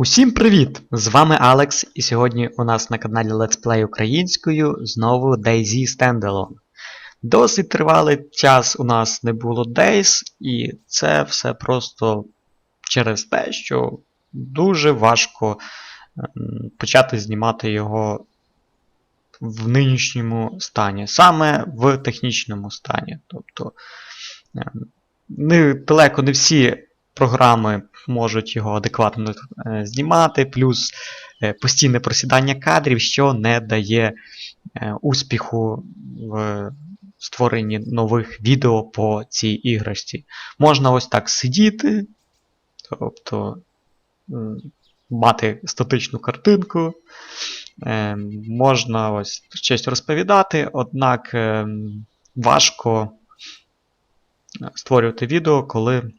Усім привіт! З вами Алекс, і сьогодні у нас на каналі Let's Play українською знову DayZ Standalone. Досить тривалий час у нас не було Days, і це все просто через те, що дуже важко почати знімати його в нинішньому стані, саме в технічному стані. Тобто ем, не, далеко не всі програми можуть його адекватно е, знімати, плюс е, постійне просідання кадрів, що не дає е, успіху в створенні нових відео по цій іграшці. Можна ось так сидіти, тобто мати статичну картинку, можна ось щось розповідати, однак е, важко створювати відео, коли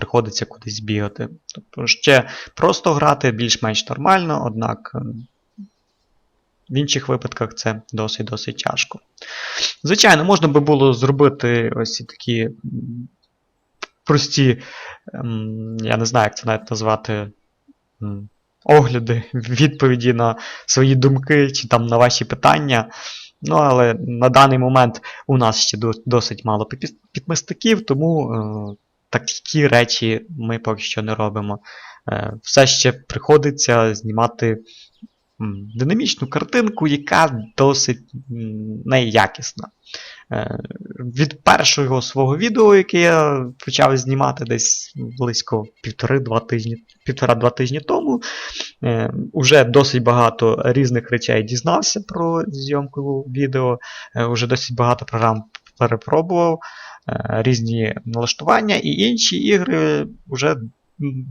приходиться кудись бігати. Тобто ще просто грати більш-менш нормально, однак ем, в інших випадках це досить-досить тяжко. Звичайно, можна би було зробити ось такі прості, ем, я не знаю, як це навіть назвати. Огляди, відповіді на свої думки чи там на ваші питання. Ну, але на даний момент у нас ще досить мало підписників, тому е, такі речі ми поки що не робимо. Е, Все ще приходиться знімати динамічну картинку, яка досить неякісна. Е, Від першого свого відео, яке я почав знімати десь близько півтори-два тижні, півтора-два тижні тому, е, уже досить багато різних речей дізнався про зйомку відео, е, уже досить багато програм перепробував е, різні налаштування, і інші ігри вже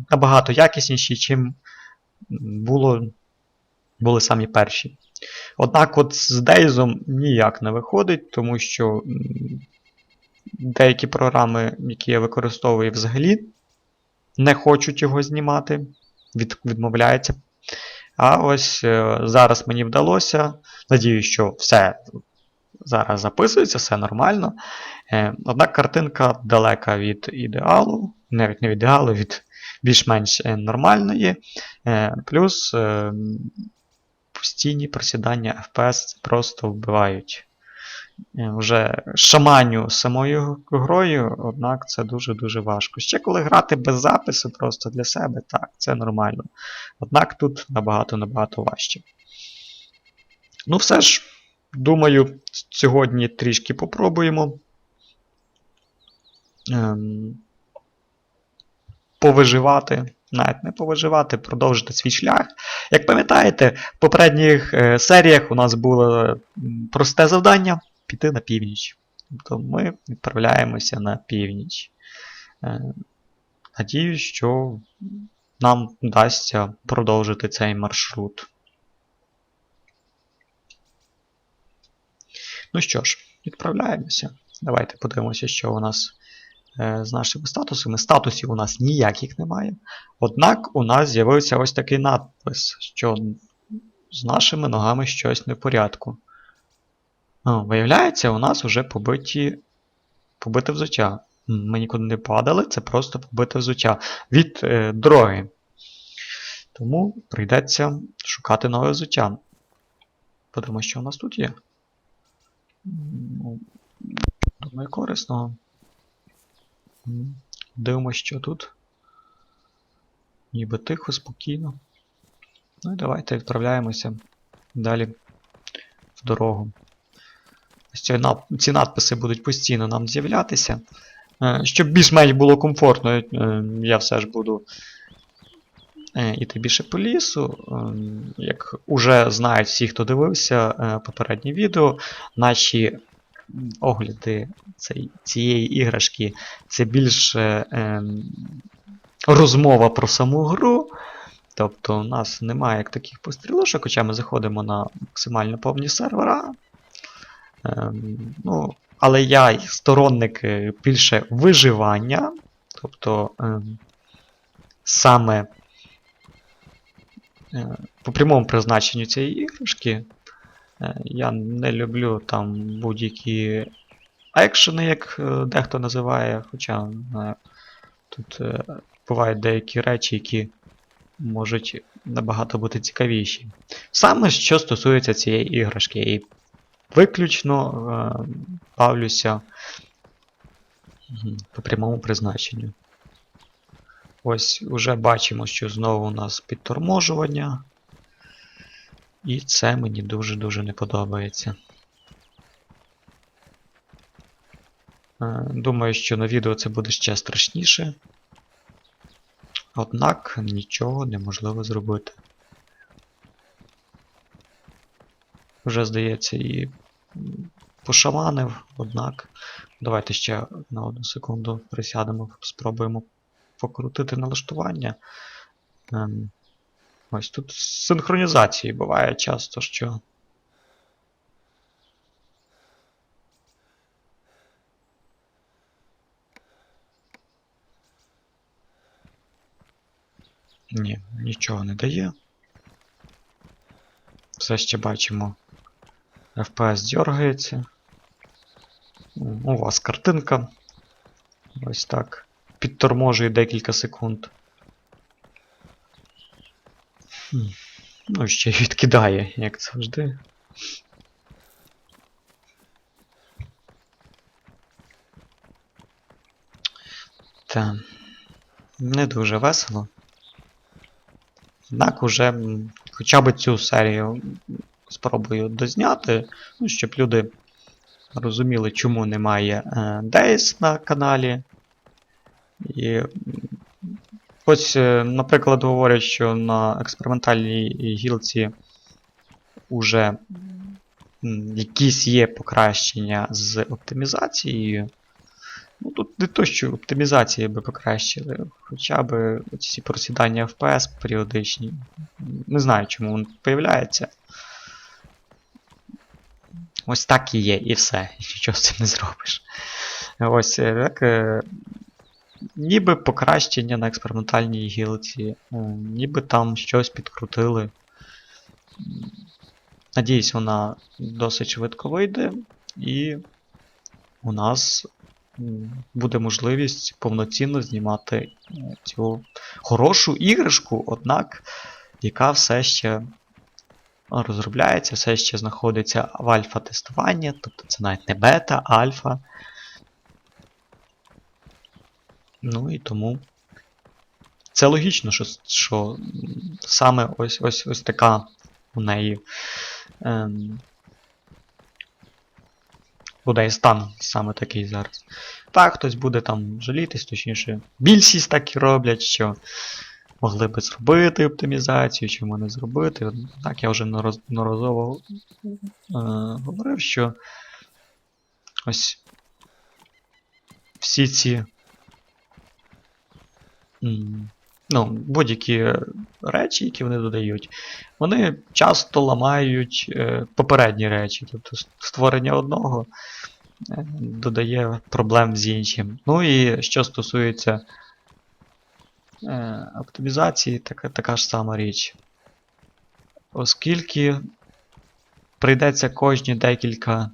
набагато якісніші, чим було, були самі перші. Однак от з Дейзом ніяк не виходить, тому що деякі програми, які я використовую взагалі, не хочуть його знімати, від, відмовляються. А ось е, зараз мені вдалося. Надію, що все зараз записується, все нормально. Е, Однак картинка далека від ідеалу, навіть не від ідеалу, від більш-менш е, нормальної. Е, Плюс постійні просідання FPS просто вбивають. Вже шаманю самою грою, однак це дуже-дуже важко. Ще коли грати без запису просто для себе, так, це нормально. Однак тут набагато-набагато важче. Ну, все ж, думаю, сьогодні трішки попробуємо. Ем, повиживати, навіть не повиживати, продовжити свій шлях. Як пам'ятаєте, в попередніх е, серіях у нас було просте завдання піти на північ. Тобто ми відправляємося на північ. Е, Надіюсь, що нам вдасться продовжити цей маршрут. Ну що ж, відправляємося. Давайте подивимося, що у нас з нашими статусами. Статусів у нас ніяких немає. Однак у нас з'явився ось такий надпис, що з нашими ногами щось не в порядку. О, виявляється, у нас вже побиті, побите взуття. Ми нікуди не падали, це просто побите взуття від е, дороги. Тому прийдеться шукати нове взуття. Подивимося, що у нас тут є. Ну, думаю, корисно. Дивимося, що тут. Ніби тихо, спокійно. Ну і давайте відправляємося далі в дорогу. Ці, надписи будуть постійно нам з'являтися. Е, Щоб більш-менш було комфортно, е, я все ж буду е, іти більше по лісу. Як уже знають всі, хто дивився попереднє відео, наші огляди цієї іграшки це більше ем, розмова про саму гру. Тобто у нас немає як таких пострілошок, хоча ми заходимо на максимально повні сервера. Ем, ну, але я сторонник е, більше виживання. Тобто ем, саме е, по прямому призначенню цієї іграшки е, я не люблю там будь-які екшени, як е, дехто називає, хоча тут е, бувають деякі речі, які можуть набагато бути цікавіші. Саме що стосується цієї іграшки. І виключно е, бавлюся по прямому призначенню. Ось уже бачимо, що знову у нас підторможування. І це мені дуже-дуже не подобається. Е, Думаю, що на відео це буде ще страшніше. Однак нічого неможливо зробити. Вже, здається, і м, пошаманив, однак. Давайте ще на одну секунду присядемо, спробуємо покрутити налаштування. Ем, ось тут з синхронізації буває часто, що. Ні, нічого не дає. Все ще бачимо. FPS дергається. У вас картинка. Ось так. Підторможує декілька секунд. Ну, ще й відкидає, як завжди. Та. Не дуже весело. Однак уже хоча б цю серію спробую дозняти, ну, щоб люди розуміли, чому немає е, Дейс на каналі. І ось, е, наприклад, говорять, що на експериментальній гілці уже м, якісь є покращення з оптимізацією. Ну, тут не то, що оптимізації би покращили, хоча б ці просідання FPS періодичні. Не знаю, чому він появляється. Ось так і є, і все. Нічого з цим не зробиш. Ось е, так. Ніби покращення на експериментальній гілці, е, ніби там щось підкрутили. Надіюсь, вона досить швидко вийде, і у нас буде можливість повноцінно знімати е, цю хорошу іграшку, однак, яка все ще розробляється, все ще знаходиться в альфа-тестуванні, тобто це навіть не бета, а альфа. Ну і тому це логічно, що, що саме ось ось ось така у неї ем, буде стан саме такий зараз. Так, хтось буде там жалітись, точніше, більшість так і роблять, що могли би зробити оптимізацію, чому не зробити. Так, я вже неодноразово е, говорив, що ось всі ці ну, будь-які речі, які вони додають, вони часто ламають е, попередні речі. Тобто створення одного е, додає проблем з іншим. Ну і що стосується е, оптимізації, така, така ж сама річ. Оскільки прийдеться кожні декілька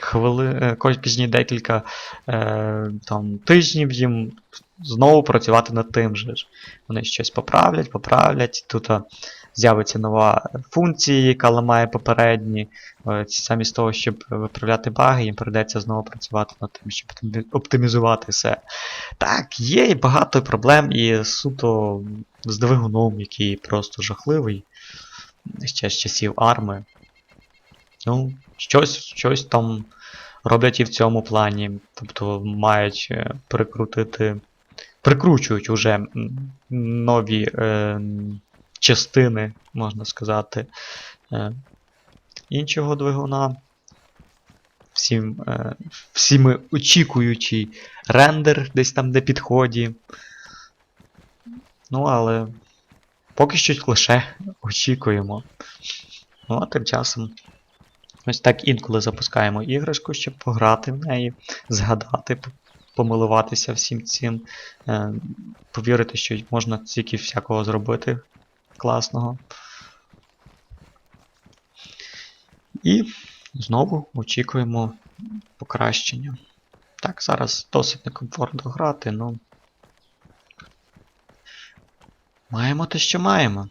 хвилин, е, кожні декілька е, там, тижнів їм знову працювати над тим же. Вони щось поправлять, поправлять. Тут з'явиться нова функція, яка ламає попередні. Е, Замість того, щоб виправляти баги, їм прийдеться знову працювати над тим, щоб оптимізувати все. Так, є і багато проблем, і суто з двигуном, який просто жахливий. Ще з часів арми. Ну, щось, щось там роблять і в цьому плані. Тобто мають е, прикрутити. Прикручують уже нові е, частини, можна сказати, е, іншого двигуна. Всім, е, всіми очікуючий рендер десь там на підході. Ну, але поки що лише очікуємо. Ну, а тим часом ось так інколи запускаємо іграшку, щоб пограти в неї, згадати, помилуватися всім цим, е, повірити, що можна стільки всякого зробити класного. І знову очікуємо покращення. Так, зараз досить некомфортно грати, ну. Маємо те, що маємо.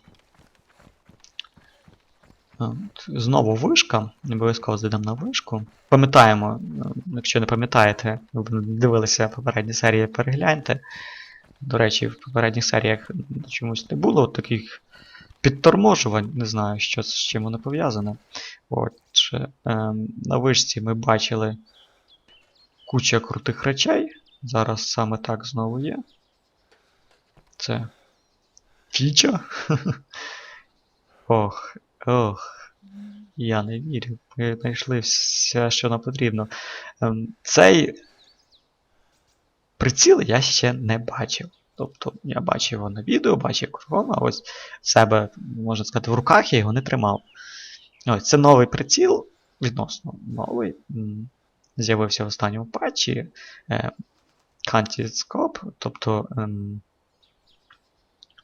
От, Знову вишка. Обов'язково зайдемо на вишку. Пам'ятаємо, е, якщо не пам'ятаєте, ви дивилися попередні серії, перегляньте. До речі, в попередніх серіях чомусь не було таких підторможувань. Не знаю, що з чим воно пов'язане. Отже, ем, на вишці ми бачили куча крутих речей. Зараз саме так знову є. Це фіча. Ох, ох. Я не вірю. Ми знайшли все, що нам потрібно. Ем, Цей приціл я ще не бачив. Тобто я бачив його на відео, бачив кругом, а ось себе, можна сказати, в руках я його не тримав. Ось це новий приціл, відносно новий. З'явився в останньому патчі. Е, Candid Scope, тобто ем,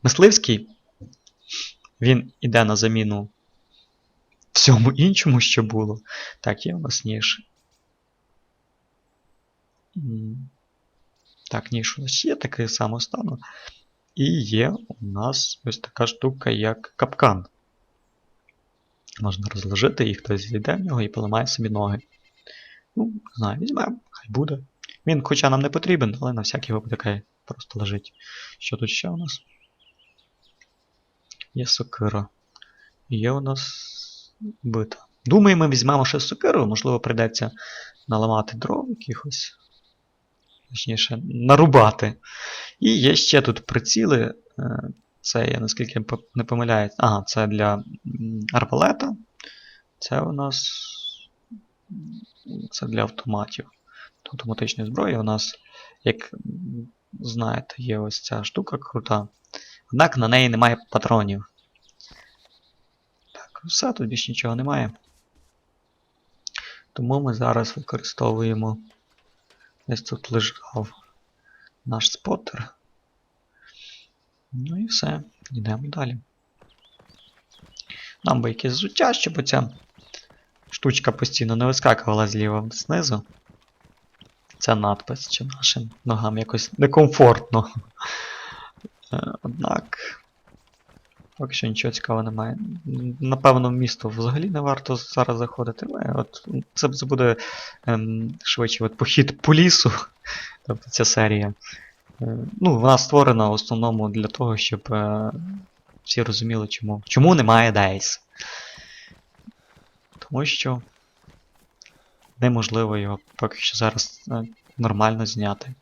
мисливський, він іде на заміну всьому іншому, що було. Так, є у нас ніж. Так, ніж у нас є такий самий стану. І є у нас ось така штука, як капкан. Можна розложити, і хтось зайде в нього і поламає собі ноги. Ну, не знаю, візьмемо, хай буде. Він хоча нам не потрібен, але на всякий випадок просто лежить. Що тут ще у нас? Є сокира. Є у нас бита. Думаю, ми візьмемо ще сокиру, можливо, прийдеться наламати дров якихось. Точніше, нарубати. І є ще тут приціли. е, Це я наскільки не помиляюсь. Ага, це для арбалета. Це у нас. Це для автоматів. Автоматичної зброї у нас, як знаєте, є ось ця штука крута. Однак на неї немає патронів. Все, тут більше нічого немає. Тому ми зараз використовуємо. Десь тут лежав наш споттер. Ну і все, йдемо далі. Нам би якесь взуття, щоб ця штучка постійно не вискакувала зліва знизу. Це надпис, що нашим ногам якось некомфортно. Е, Однак. Поки що нічого цікавого немає. Напевно, в місто взагалі не варто зараз заходити. але От, це, буде ем, швидше от, похід по лісу. Тобто ця серія. Е, ну, вона створена в основному для того, щоб е, всі розуміли, чому. Чому немає Days. Тому що неможливо його поки що зараз е, нормально зняти.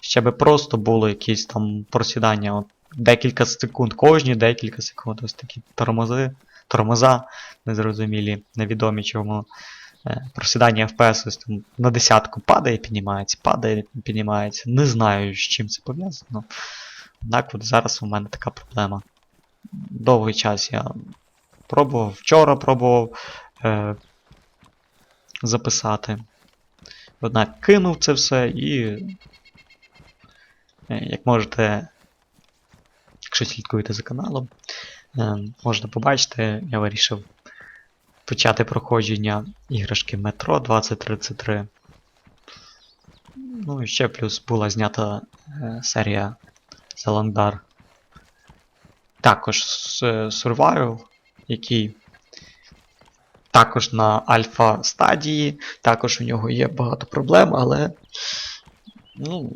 Ще би просто було якісь там просідання от, декілька секунд, кожні декілька секунд. Ось такі тормози, тормоза незрозумілі, невідомі чому. Е, Просідання FPS ось там на десятку падає, піднімається, падає, піднімається. Не знаю, з чим це пов'язано. Однак от зараз у мене така проблема. Довгий час я пробував, вчора пробував е, записати. Однак кинув це все і. е, Як можете, якщо слідкуєте за каналом, е, можна побачити, я вирішив почати проходження іграшки Metro 2033. Ну і ще плюс була знята е, серія Саландар. Також е, Survival, який також на альфа стадії, також у нього є багато проблем, але ну,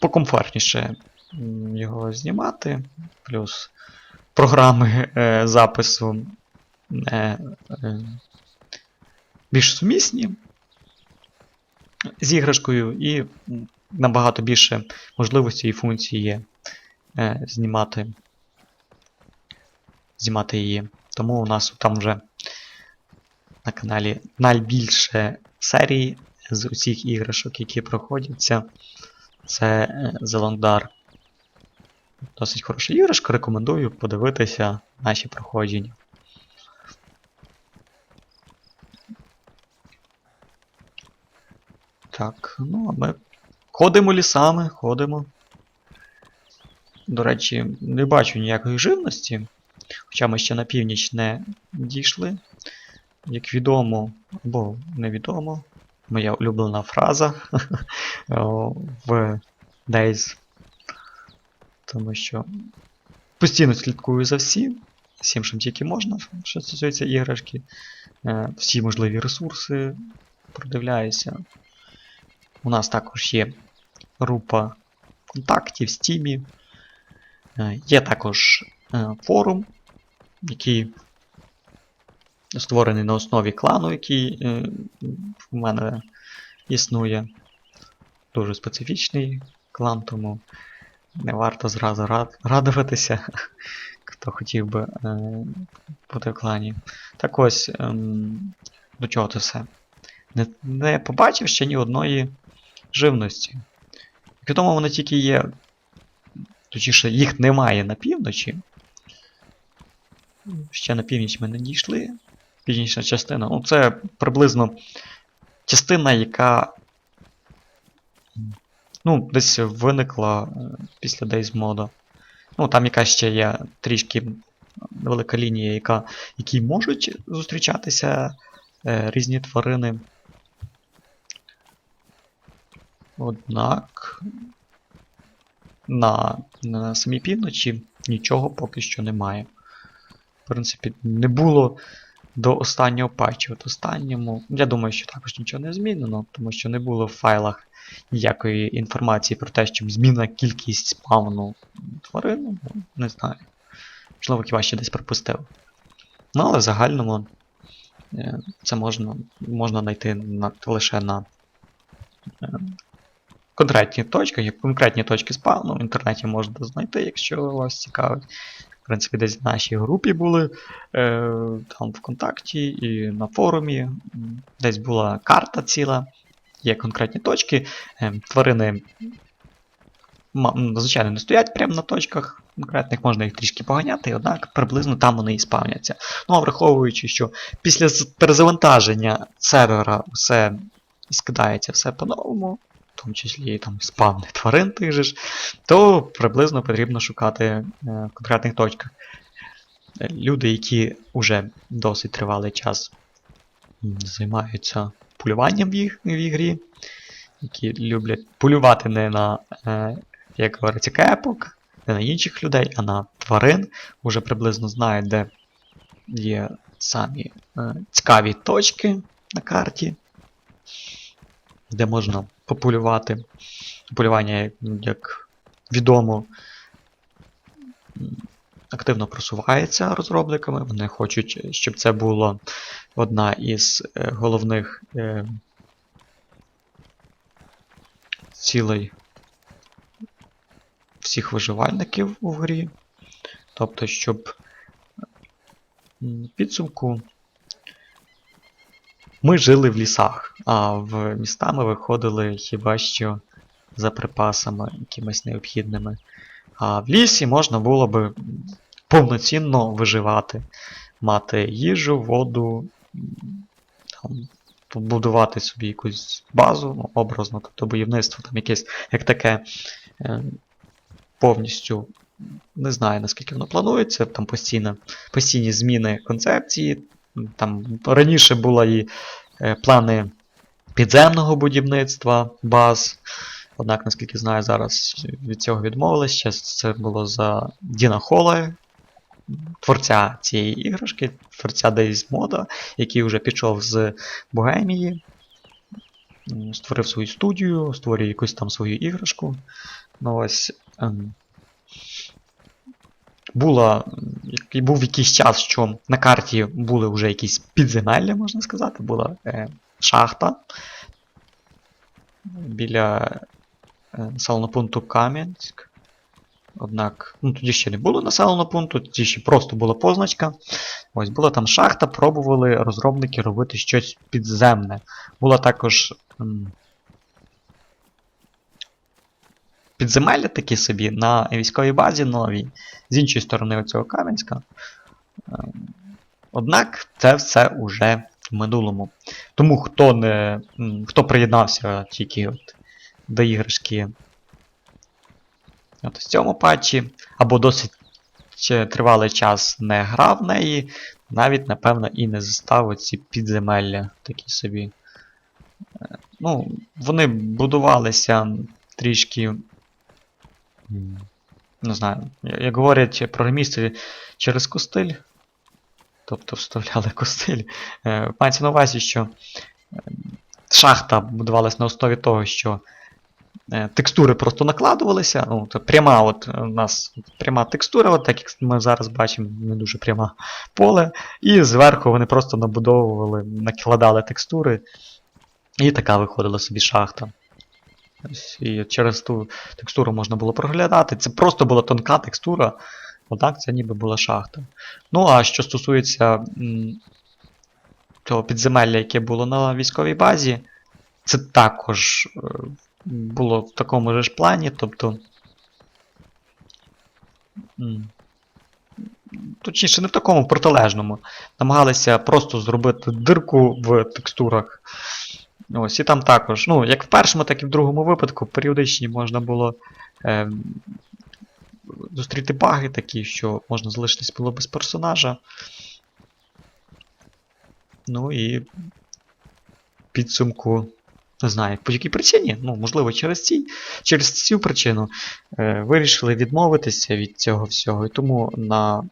покомфортніше його знімати. Плюс програми е, запису е, е, більш сумісні з іграшкою, і набагато більше можливостей і функцій є е, знімати, знімати її. Тому у нас там вже на каналі найбільше серій з усіх іграшок, які проходяться. Це е, Dark. Досить хороша іграшка, рекомендую подивитися наші проходження. Так, ну а ми ходимо лісами, ходимо. До речі, не бачу ніякої живності. Хоча ми ще на північ не дійшли. Як відомо, або невідомо, моя улюблена фраза в Days. Тому що постійно слідкую за всім, всім, чим тільки можна, що стосується іграшки. Е, всі можливі ресурси продивляюся. У нас також є група контактів в Steam. Е, Є також е, форум, який створений на основі клану, який в мене існує. Дуже специфічний клан, тому не варто зразу рад- радуватися, хто хотів би е, бути в клані. Так ось, ем, до чого це все? Не, не побачив ще ні одної живності. Відомо вони тільки є. Точніше, їх немає на півночі. Ще на північ ми не дійшли. Північна частина. Ну, це приблизно частина, яка. Ну, десь виникла е, після Days Moda. Ну, там яка ще є трішки велика лінія, яка, якій можуть зустрічатися е, різні тварини. Однак на, на самій півночі нічого поки що немає. В принципі, не було до останнього патчу. От останньому, я думаю, що також нічого не змінено, тому що не було в файлах ніякої інформації про те, що зміна кількість спавну тварин. Ну, не знаю. Можливо, хіба ще десь пропустив. Ну, але в загальному е, це можна, можна знайти на, лише на е, конкретні точки, конкретні точки спавну в інтернеті можна знайти, якщо вас цікавить. Принципі, десь в нашій групі були, е, там ВКонтакті і на форумі. Десь була карта ціла, є конкретні точки. Е, тварини, звичайно, не стоять прямо на точках конкретних, можна їх трішки поганяти, однак приблизно там вони і спавняться. Ну а враховуючи, що після перезавантаження сервера все скидається все по-новому, в тому числі і там спавни тварин тих же ж, то приблизно потрібно шукати е, в конкретних точках. Люди, які вже досить тривалий час займаються полюванням в, їх, в ігрі, які люблять полювати не на, е, як говориться, кепок, не на інших людей, а на тварин, уже приблизно знають, де є самі е, цікаві точки на карті, де можна пополювати. Полювання, як- відомо, активно просувається розробниками. Вони хочуть, щоб це була одна із е, головних е, цілей всіх виживальників у грі. Тобто, щоб підсумку ми жили в лісах, а в міста ми виходили хіба що за припасами якимись необхідними. А в лісі можна було би повноцінно виживати, мати їжу, воду, там, побудувати собі якусь базу, ну, образно, тобто будівництво там якесь як таке е, повністю не знаю, наскільки воно планується, там постійно, постійні зміни концепції. Там раніше були і е, плани підземного будівництва баз. Однак, наскільки знаю, зараз від цього відмовились. Це було за Діна Хола, творця цієї іграшки, творця Days Moda, який вже пішов з Богемії, створив свою студію, створює якусь там свою іграшку. Ну ось. Була, був якийсь час, що на карті були вже якісь підземелля, можна сказати, була е, шахта біля е, населеного пункту Кам'янськ. Однак, ну тоді ще не було населеного пункту, тоді ще просто була позначка. Ось була там шахта, пробували розробники робити щось підземне. Була також м, підземелля такі собі на військовій базі новій, з іншої сторони оцього Кам'янська. Ем, Однак це все уже в минулому. Тому хто не. хто приєднався тільки от до іграшки от в цьому патчі, або досить тривалий час не грав в неї, навіть, напевно, і не застав ці підземелля такі собі. Е, Ну, вони будувалися трішки не знаю, як говорять програмісти через костиль, тобто вставляли костиль. Е, Мається на увазі, що е, шахта будувалась на основі того, що е, текстури просто накладувалися. Ну, це пряма, от у нас пряма текстура, от так як ми зараз бачимо, не дуже пряма поле. І зверху вони просто набудовували, накладали текстури, і така виходила собі шахта. Ось, І через ту текстуру можна було проглядати. Це просто була тонка текстура, однак це ніби була шахта. Ну, а що стосується м, того підземелля, яке було на військовій базі, це також е, було в такому ж плані, тобто. м, Точніше, не в такому протилежному. Намагалися просто зробити дирку в текстурах. Ось, і там також, ну, як в першому, так і в другому випадку, періодичні можна було е, зустріти баги такі, що можна залишитись було без персонажа. Ну і підсумку, не знаю, по якій причині, ну, можливо, через, ці, через цю причину е, вирішили відмовитися від цього всього. І тому на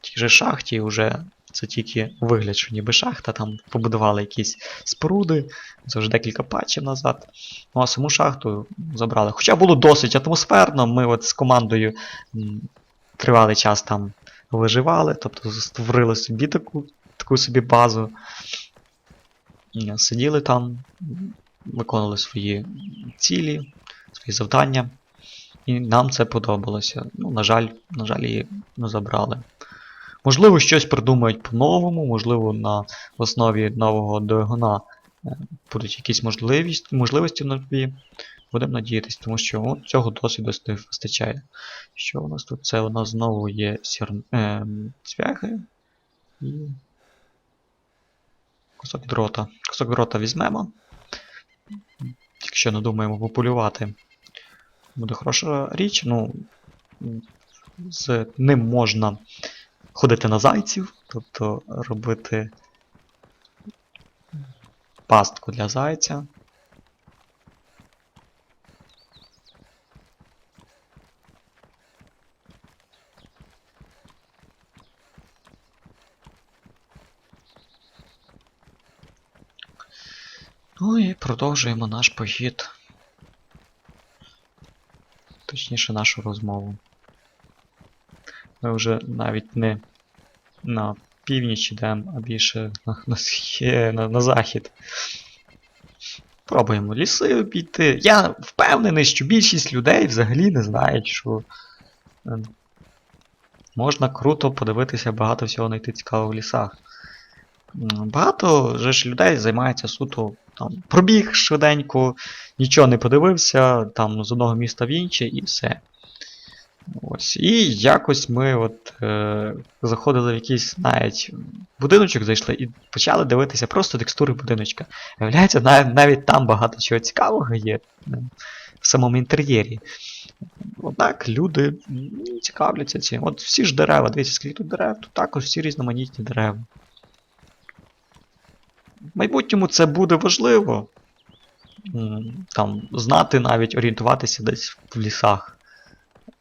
тій же шахті вже це тільки вигляд, що ніби шахта, там побудували якісь споруди, це вже декілька патчів назад. Ну а саму шахту забрали. Хоча було досить атмосферно, ми от з командою тривалий час там виживали, тобто створили собі таку, таку собі базу. Сиділи там, виконували свої цілі, свої завдання. І нам це подобалося. Ну, на жаль, на жаль, її не забрали. Можливо, щось придумають по-новому, можливо, на основі нового двигуна е, будуть якісь можливість, можливості нові. Будемо надіятися, тому що от, цього досвіду вистачає. Що у нас тут? Це у нас знову є сір... е, цвяхи і кусок дрота. Кусок дрота візьмемо. Якщо не думаємо популювати, буде хороша річ. Ну, з ним можна ходити на зайців, тобто робити пастку для зайця. Ну і продовжуємо наш похід. Точніше, нашу розмову. Ми вже навіть не на північ йдемо, а більше на, на, на, на захід. Пробуємо ліси обійти. Я впевнений, що більшість людей взагалі не знають, що е, можна круто подивитися багато всього знайти цікавого в лісах. Багато же ж людей займається суто там, пробіг швиденько, нічого не подивився, там з одного міста в інше і все. Ось. І якось ми от, е, заходили в якийсь навіть будиночок, зайшли і почали дивитися просто текстури будиночка. Виявляється, навіть, навіть там багато чого цікавого є е, в самому інтер'єрі. Однак люди цікавляться цим. От всі ж дерева, дивіться, скільки тут дерев, тут також всі різноманітні дерева. В майбутньому це буде важливо. Там, знати навіть орієнтуватися десь в лісах.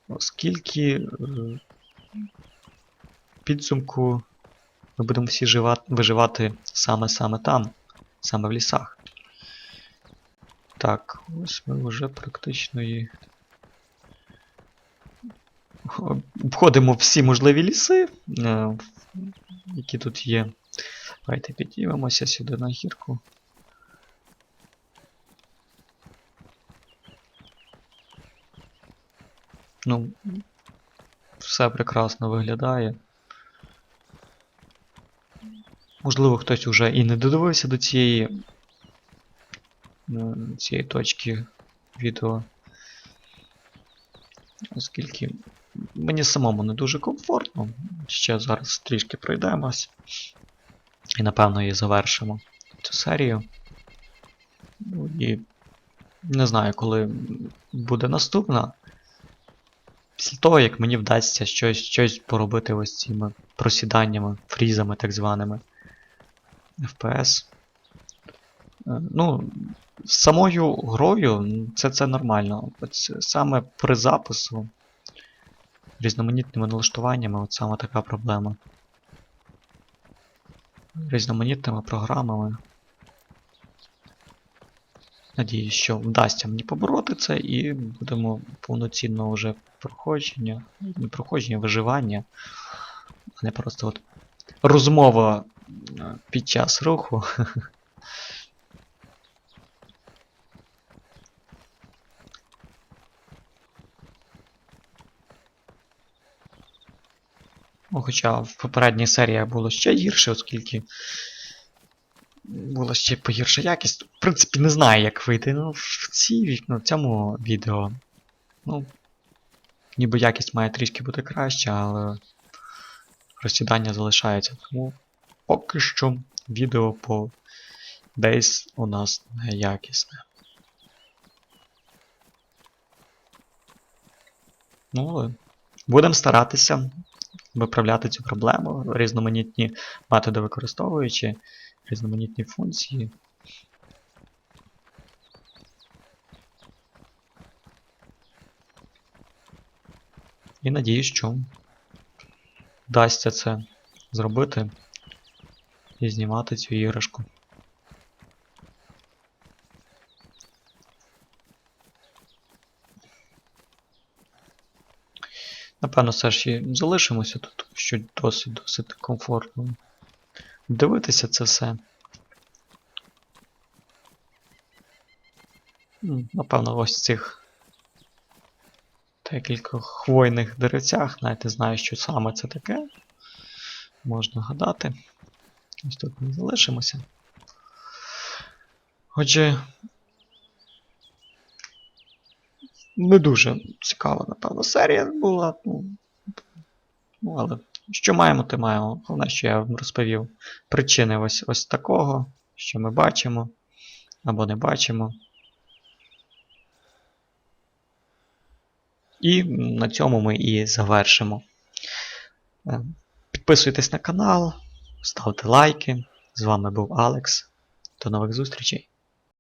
Оскільки е, підсумку ми будемо всі жива- виживати саме-саме там, саме в лісах. Так, ось ми вже практично і обходимо всі можливі ліси, е, які тут є. Давайте підіймемося сюди на гірку. Ну, все прекрасно виглядає. Можливо, хтось уже і не додивився до цієї, цієї точки відео. Оскільки мені самому не дуже комфортно. Ще зараз трішки пройдемось. І напевно її завершимо цю серію. Ну, І не знаю, коли буде наступна. Після того, як мені вдасться щось, щось поробити ось цими просіданнями, фрізами так званими. FPS. Е, Ну, з самою грою це, це нормально. От саме при запису різноманітними налаштуваннями, от саме така проблема. Різноманітними програмами. Надіюсь, що вдасться мені побороти це і будемо повноцінно вже проходження, не проходження, виживання, а не просто от розмова е, під час руху. Ну, хоча в попередній серії було ще гірше, оскільки була ще погірша якість. В принципі, не знаю, як вийти. Ну, в, цій, ну, в цьому відео. Ну, ніби якість має трішки бути краща, але розсідання залишається. Тому поки що відео по Days у нас не якісне. Ну, будемо старатися виправляти цю проблему, різноманітні методи використовуючи, різноманітні функції. І надіюсь, що вдасться це зробити і знімати цю іграшку. Напевно, все ж і залишимося тут, що досить досить комфортно дивитися це все. Напевно, ось цих декількох хвойних деревцях, навіть не знаю, що саме це таке. Можна гадати. Ось тут ми залишимося. Отже, не дуже цікава, напевно, серія була. Ну, але що маємо, те маємо. Головне, що я вам розповів причини ось, ось такого, що ми бачимо або не бачимо. І на цьому ми і завершимо. Е, Підписуйтесь на канал, ставте лайки. З вами був Алекс. До нових зустрічей!